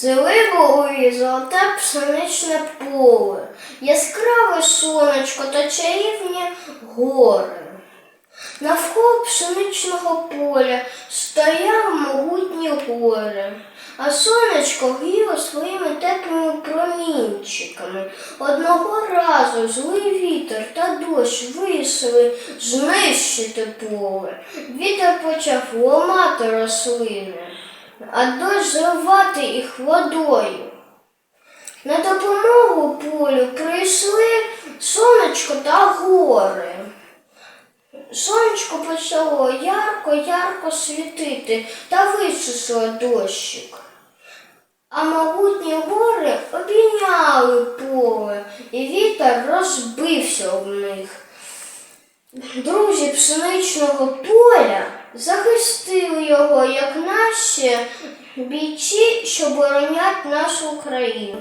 Зелено і золоте пшеничне поле, яскраве сонечко та чарівні гори. Навколо пшеничного поля стояли могутні гори, а сонечко гріло своїми теплими промінчиками. Одного разу злий вітер та дощ вирішили знищити поле. Вітер почав ламати рослини, а дощ зливати їх водою. На допомогу полю прийшли сонечко та гори. Сонечко почало ярко-ярко світити та висушило дощик. А могутні гори обійняли поле, і вітер розбився об них. Друзі пшеничного поля захистили його, як наші бійці, що боронять нашу Україну.